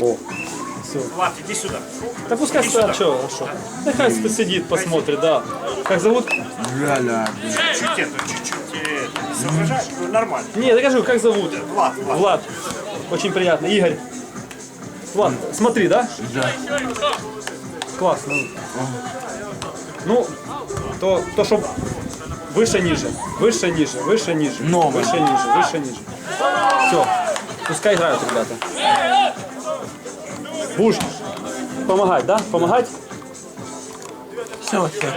О, все. Влад, иди сюда. Да пускай стоят, что, что. Нехай посидит, посмотрит, да. Как зовут? Ля-ля. Чуть это, чуть-чуть соображаешь, ну, нормально. Не, я кажу, как зовут? Влад, Влад. Влад. Очень приятно. Игорь. Влад, смотри, да? Да. Классно. Ну, то, то что выше, ниже, выше, ниже, выше, ниже, Новое. выше, ниже, выше, ниже. Все, пускай играют ребята. Будешь помогать, да? Помогать? Все, все.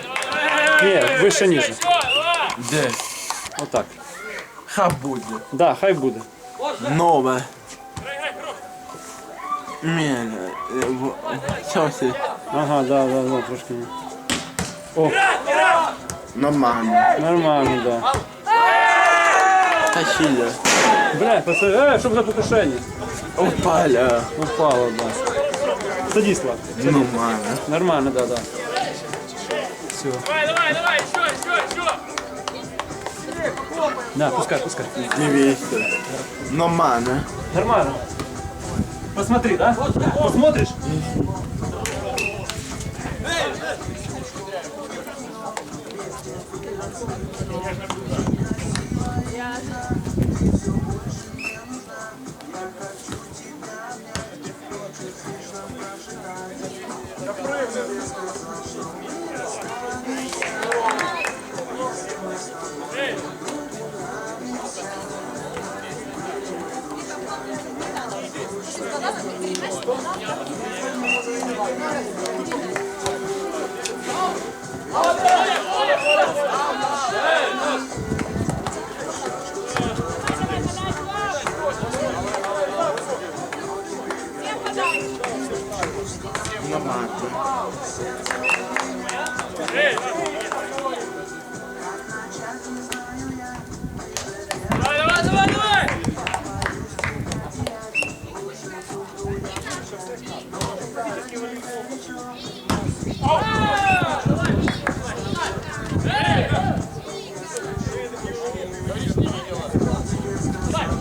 Не, выше, ниже. Де? Вот так. Ха буде. Да, хай буде. Нове. Мене. Все, все. Ага, да, да, да, трошки. О, Нормально. нормально, да. Тащили. Бля, пацаны, э, чтобы за покушение. Упали. Упало, да. Садись, Влад. Нормально. Нормально, да, да. Все. Давай, давай, давай, еще, еще, еще. Да, пускай, пускай. Дивіться. Нормально. Нормально. Посмотри, да? Посмотришь? Нормально. Давай,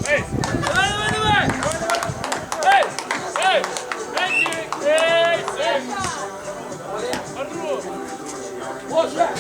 давай, Эй!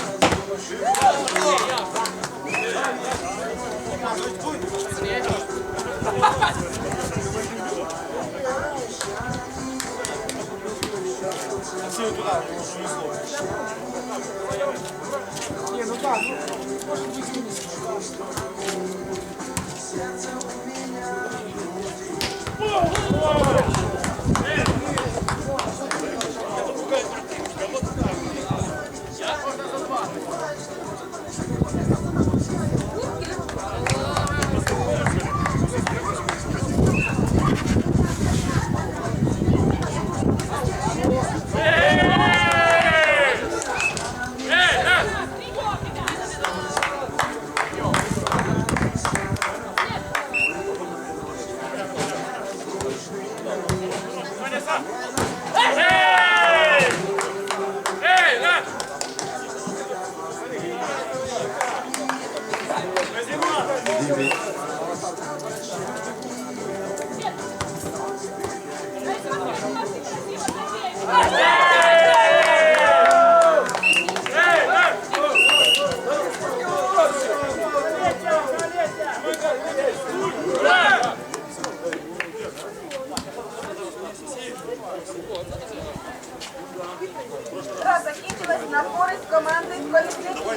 Thank you. Гра закінчилась на користь команди колісників.